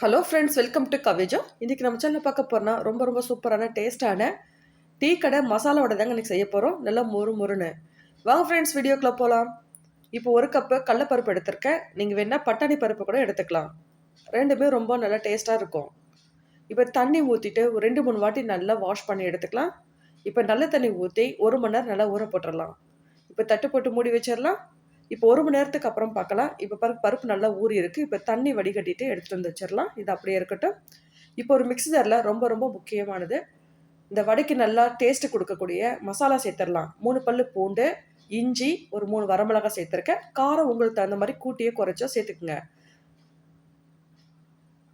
Hello friends welcome to கவேஜோ இன்றைக்கி நம்ம சேனல் பார்க்க போகிறோம்னா ரொம்ப ரொம்ப சூப்பரான டேஸ்ட்டான டீ கடை மசாலாவோட தாங்க இன்றைக்கி செய்ய போகிறோம் நல்லா மொறு மொறுன்னு வாங்க ஃப்ரெண்ட்ஸ் வீடியோக்குள்ளே போகலாம் இப்போ ஒரு கப்பு கடலப்பருப்பு எடுத்திருக்கேன். நீங்கள் வேணால் பட்டாணி பருப்பு கூட எடுத்துக்கலாம். ரெண்டுமே ரொம்ப நல்லா டேஸ்ட்டாக இருக்கும். இப்போ தண்ணி ஊற்றிட்டு ஒரு ரெண்டு மூணு வாட்டி நல்லா வாஷ் பண்ணி எடுத்துக்கலாம். இப்போ நல்ல தண்ணி ஊற்றி ஒரு மணி நேரம் நல்லா ஊற போட்டுடலாம் இப்போ தட்டு போட்டு மூடி வச்சிடலாம். இப்போ ஒரு மணி நேரத்துக்கு அப்புறம் பார்க்கலாம். இப்போ பருப்பு பருப்பு நல்லா ஊறி இருக்குது இப்போ தண்ணி வடிகட்டிட்டு எடுத்துகிட்டு வந்து வச்சிடலாம். இது அப்படியே இருக்கட்டும். இப்போ ஒரு மிக்சரில் ரொம்ப ரொம்ப முக்கியமானது இந்த வடைக்கு நல்லா டேஸ்ட்டு கொடுக்கக்கூடிய மசாலா சேர்த்துடலாம். மூணு பல் பூண்டு இஞ்சி ஒரு மூணு வரமிளகாய் சேர்த்துருக்கேன். காரம் உங்களுக்கு தகுந்த மாதிரி கூட்டியே குறைச்சோ சேர்த்துக்குங்க.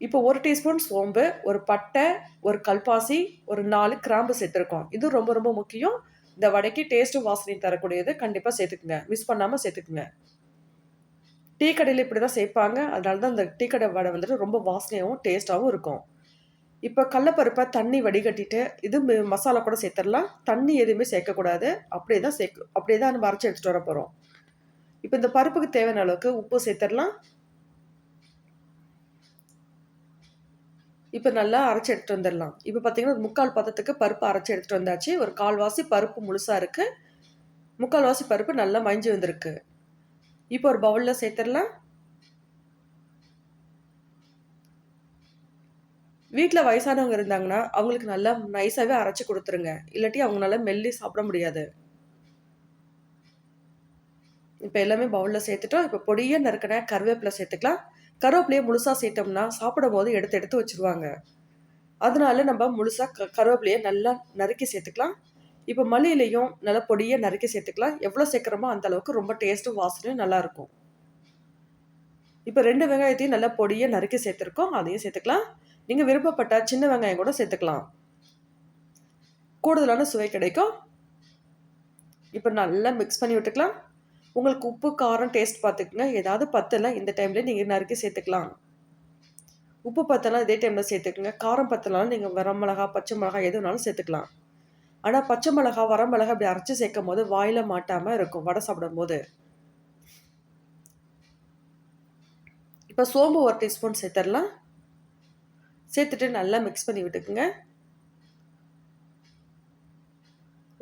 இப்போ ஒரு டீஸ்பூன் சோம்பு ஒரு பட்டை ஒரு கல்பாசி ஒரு நாலு கிராம்பு சேர்த்துருக்கோம். இது ரொம்ப ரொம்ப முக்கியம். இந்த வடைக்கு டேஸ்ட்டும் வாசனையும் தரக்கூடியது. கண்டிப்பாக சேர்த்துக்குங்க. மிஸ் பண்ணாமல் சேர்த்துக்குங்க. டீ கடையில் இப்படி தான் சேர்ப்பாங்க. அதனால தான் இந்த டீ கடை வடை வந்துட்டு ரொம்ப வாசனையாகவும் டேஸ்ட்டாகவும் இருக்கும். இப்போ கடலப்பருப்பை தண்ணி வடிகட்டிட்டு இது மசாலா கூட சேர்த்துடலாம். தண்ணி எதுவுமே சேர்க்கக்கூடாது. அப்படியே தான் சேர்க்க அப்படியே தான் நம்ம அரைச்சி எடுத்துகிட்டு வர போகிறோம் இப்போ இந்த பருப்புக்கு தேவையான அளவுக்கு உப்பு சேர்த்துடலாம். இப்போ நல்லா அரைச்சி எடுத்துகிட்டு வந்துடலாம். இப்போ பார்த்தீங்கன்னா முக்கால் பதத்துக்கு பருப்பு அரைச்சி எடுத்துகிட்டு வந்தாச்சு. ஒரு கால்வாசி பருப்பு முழுசாக இருக்குது முக்கால்வாசி பருப்பு நல்லா மஞ்சு வந்திருக்கு. இப்போ ஒரு பவுலில் சேர்த்துடலாம். வீட்டில் வயசானவங்க இருந்தாங்கன்னா அவங்களுக்கு நல்லா நைஸாகவே அரைச்சி கொடுத்துருங்க. இல்லாட்டி அவங்களால மெல்லி சாப்பிட முடியாது. இப்போ எல்லாமே பவுலில் சேர்த்துட்டோம். இப்போ பொடியாக நறுக்கின கருவேப்பிலை சேர்த்துக்கலாம். கருவேப்பிலையை முழுசாக சேர்த்தோம்னா சாப்பிடும் போது எடுத்து எடுத்து வச்சுருவாங்க. அதனால நம்ம முழுசாக க கருவேப்பிலையை நல்லா நறுக்கி சேர்த்துக்கலாம். இப்போ மல்லியிலையும் நல்லா பொடியை நறுக்கி சேர்த்துக்கலாம். எவ்வளோ சேர்க்குறோமோ அந்த அளவுக்கு ரொம்ப டேஸ்ட்டும் வாசனையும் நல்லாயிருக்கும் இப்போ ரெண்டு வெங்காயத்தையும் நல்லா பொடியை நறுக்கி சேர்த்துருக்கோம். அதையும் சேர்த்துக்கலாம். நீங்கள் விருப்பப்பட்ட சின்ன வெங்காயம் கூட சேர்த்துக்கலாம். கூடுதலான சுவை கிடைக்கும். இப்போ நல்லா மிக்ஸ் பண்ணி விட்டுக்கலாம். உங்களுக்கு உப்பு காரம் டேஸ்ட் பார்த்துக்குங்க. ஏதாவது பத்தலாம் இந்த டைமில் நீங்கள் நறுக்கி சேர்த்துக்கலாம். உப்பு பத்தலாம் இதே டைமில் சேர்த்துக்குங்க. காரம் பத்தலாம் நீங்கள் வரமிளகா பச்சை மிளகா எது வேணாலும் சேர்த்துக்கலாம். ஆனால் பச்சை மிளகா வரமிளகா அப்படி அரைச்சி சேர்க்கும் போது வாயில் மாட்டாமல் இருக்கும் வடை சாப்பிடும் போது இப்போ சோம்பு ஒரு டீஸ்பூன் சேர்த்துடலாம். சேர்த்துட்டு நல்லா மிக்ஸ் பண்ணி விட்டுக்குங்க.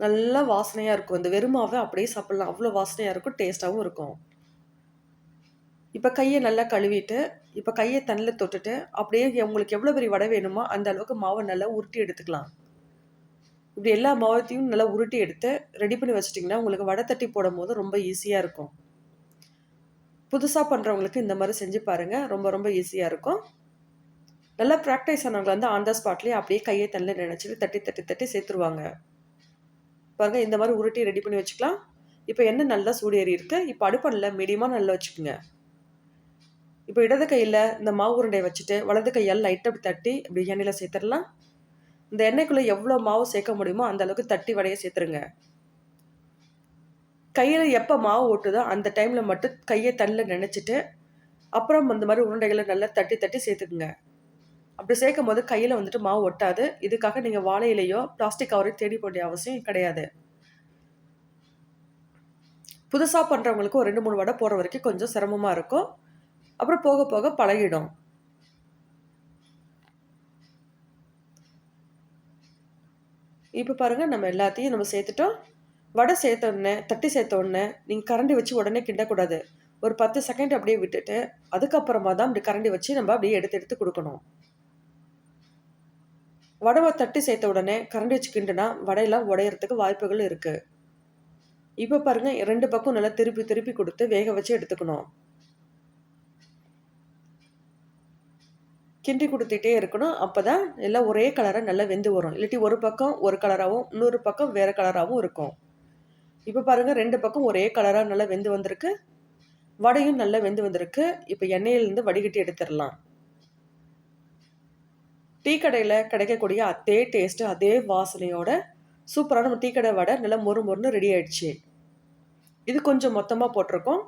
நல்லா வாசனையாக இருக்கும். இந்த வெறுமாவே அப்படியே சாப்பிட்லாம். அவ்வளோ வாசனையாக இருக்கும் டேஸ்ட்டாகவும் இருக்கும். இப்போ கையை நல்லா கழுவிட்டு இப்போ கையை தண்ணில் தொட்டுட்டு அப்படியே உங்களுக்கு எவ்வளோ பெரிய வடை வேணுமோ அந்த அளவுக்கு மாவை நல்லா உருட்டி எடுத்துக்கலாம். இப்படி எல்லா மாவத்தையும் நல்லா உருட்டி எடுத்து ரெடி பண்ணி வச்சிட்டிங்கன்னா உங்களுக்கு வடை தட்டி போடும் போது ரொம்ப ஈஸியாக இருக்கும். புதுசாக பண்ணுறவங்களுக்கு இந்த மாதிரி செஞ்சு பாருங்கள் ரொம்ப ரொம்ப ஈஸியாக இருக்கும். நல்லா ப்ராக்டிஸ் ஆனவங்களை வந்து ஆன் த ஸ்பாட்லேயே அப்படியே கையை தண்ணில் நினச்சிட்டு தட்டி தட்டி தட்டி சேர்த்துருவாங்க. பாருங்கள் இந்த மாதிரி உருட்டி ரெடி பண்ணி வச்சுக்கலாம். இப்போ எண்ணெய் நல்லா சூடு ஏறி இருக்கு. இப்போ அடுப்பனில் மீடியமாக நல்லா வச்சுக்கோங்க. இப்போ இடது கையில் இந்த மாவு உருண்டையை வச்சுட்டு வலது கையால் லைட்டாக அப்படி தட்டி இப்படி எண்ணெயில் சேர்த்துடலாம். இந்த எண்ணெய்க்குள்ளே எவ்வளோ மாவு சேர்க்க முடியுமோ அந்த அளவுக்கு தட்டி வடையை சேர்த்துருங்க. கையில் எப்போ மாவு ஓட்டுதோ அந்த டைமில் மட்டும் கையை தண்ணில் நினச்சிட்டு அப்புறம் அந்த மாதிரி உருண்டைகளை நல்லா தட்டி தட்டி சேர்த்துக்குங்க. அப்படி சேர்க்கும் போது கையில் வந்துட்டு மாவு ஒட்டாது. இதுக்காக நீங்கள் வாழையிலையோ பிளாஸ்டிக் கவரையோ தேடி போண்டிய அவசியம் கிடையாது. புதுசாக பண்ணுறவங்களுக்கு ஒரு ரெண்டு மூணு வடை போகிற வரைக்கும் கொஞ்சம் சிரமமாக இருக்கும். அப்புறம் போக போக பழகிடும். இப்போ பாருங்கள் நம்ம எல்லாத்தையும் நம்ம சேர்த்துட்டோம். வடை சேர்த்த உடனே தட்டி சேர்த்த உடனே நீங்கள் கரண்டி வச்சு உடனே கிண்டக்கூடாது. ஒரு பத்து செகண்ட் அப்படியே விட்டுட்டு அதுக்கப்புறமா தான் அப்படி கரண்டி வச்சு நம்ம அப்படியே எடுத்து எடுத்து கொடுக்கணும். வடவை தட்டி சேர்த்த உடனே கரண்டி வச்சு கிண்டுனா வடையெல்லாம் உடையறதுக்கு வாய்ப்புகள் இருக்குது இப்போ பாருங்கள் ரெண்டு பக்கம் நல்லா திருப்பி திருப்பி கொடுத்து வேக வச்சு எடுத்துக்கணும். கிண்டி கொடுத்துட்டே இருக்கணும். அப்போ தான் எல்லாம் ஒரே கலராக நல்லா வெந்து வரும். இல்லாட்டி ஒரு பக்கம் ஒரு கலராகவும் இன்னொரு பக்கம் வேறு கலராகவும் இருக்கும். இப்போ பாருங்கள் ரெண்டு பக்கம் ஒரே கலராக நல்லா வெந்து வந்திருக்கு. வடையும் நல்லா வெந்து வந்திருக்கு. இப்போ எண்ணெயிலேருந்து வடிகட்டி எடுத்துடலாம். டீ கடையில் கிடைக்கக்கூடிய அதே டேஸ்ட்டு அதே வாசனையோட சூப்பரான நம்ம டீ கடை வடை நல்லா மொறு மொறுன்னு ரெடி ஆயிடுச்சு. இது கொஞ்சம் மொத்தமாக போட்டிருக்கோம்.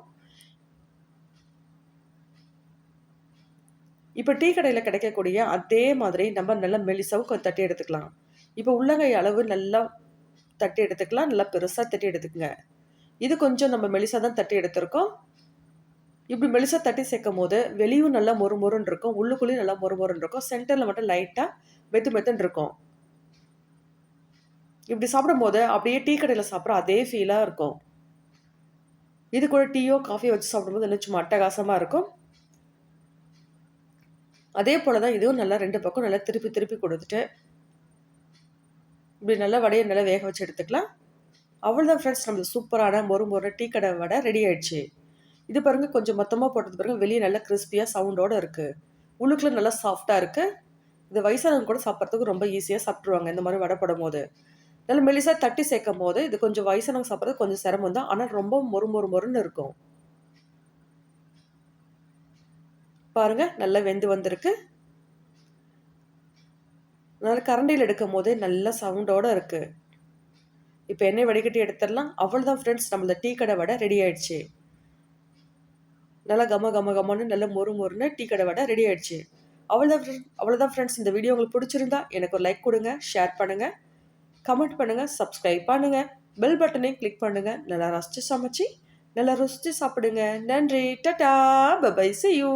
இப்போ டீ கடையில் கிடைக்கக்கூடிய அதே மாதிரி நம்ம நல்லா மெலிசாவும் கொஞ்சம் தட்டி எடுத்துக்கலாம். இப்போ உள்ளங்கை அளவு நல்லா தட்டி எடுத்துக்கலாம் நல்லா பெருசாக தட்டி எடுத்துக்கங்க. இது கொஞ்சம் நம்ம மெலிசாக தான் தட்டி எடுத்திருக்கோம். இப்படி மெலிசா தட்டி சேர்க்கும் போது வெளியும் நல்லா மொறு மொறுன்னு இருக்கும். உள்ளுக்குள்ளேயும் நல்லா மொறு மொறுன்னு இருக்கும். சென்டரில் மட்டும் லைட்டாக மெத்து மெத்துன்னு இருக்கும். இப்படி சாப்பிடும்போது, அப்படியே டீ கடையில் சாப்பிட்ற அதே ஃபீலாக இருக்கும். இது கூட டீயோ, காஃபியோ வச்சு சாப்பிடும்போது இன்னும் சும்மா அட்டகாசமாக இருக்கும். அதே போல தான் இதுவும் நல்லா ரெண்டு பக்கம் நல்லா திருப்பி திருப்பி கொடுத்துட்டு இப்படி நல்லா வடையை நல்லா வேக வச்சு எடுத்துக்கலாம். அவ்வளோதான் ஃப்ரெண்ட்ஸ் நம்மளுக்கு சூப்பரான மொறு மொறு டீ கடை வடை ரெடி ஆயிடுச்சு. இது பாருங்க கொஞ்சம் மொத்தமாக போட்டது பாருங்க வெளியே நல்லா கிறிஸ்பியாக சவுண்டோட இருக்கு. உள்ளுக்குள்ள நல்லா சாஃப்டாக இருக்கு. இது வயசானவங்க கூட சாப்பிட்றதுக்கு ரொம்ப ஈஸியாக சாப்பிட்ருவாங்க இந்த மாதிரி வடை போடும்போது. நல்லா மெலிசாக தட்டி சேர்க்கும் போது இது கொஞ்சம் வயசானவங்க சாப்பிட்றது கொஞ்சம் சிரமம் தான். ஆனால் ரொம்ப மொறு மொறு மொறுன்னு இருக்கும். பாருங்க நல்லா வெந்து வந்திருக்கு. நல்லா கரண்டையில் எடுக்கும் போதே நல்ல சவுண்டோட இருக்குது இப்போ எண்ணெய் வடிகட்டி எடுத்துடலாம். அவ்வளோதான் ஃப்ரெண்ட்ஸ் நம்மளோட டீ கடை வடை ரெடி ஆயிடுச்சு. நல்லா கம கம கமன்னு நல்ல மொறு மொறுன்னு டீ கடை வடை ரெடி ஆயிடுச்சு. அவ்வளோதான் ஃப்ரெண்ட் அவ்வளோதான் ஃப்ரெண்ட்ஸ் இந்த வீடியோ உங்களுக்கு பிடிச்சிருந்தா எனக்கு ஒரு லைக் கொடுங்க ஷேர் பண்ணுங்க, கமெண்ட் பண்ணுங்க, சப்ஸ்கிரைப் பண்ணுங்க, பெல் பட்டனையும் கிளிக் பண்ணுங்க. நல்லா ரசிச்சு சமைச்சு, நல்லா ருசிச்சு சாப்பிடுங்க. நன்றி. Tata bye bye. யூ.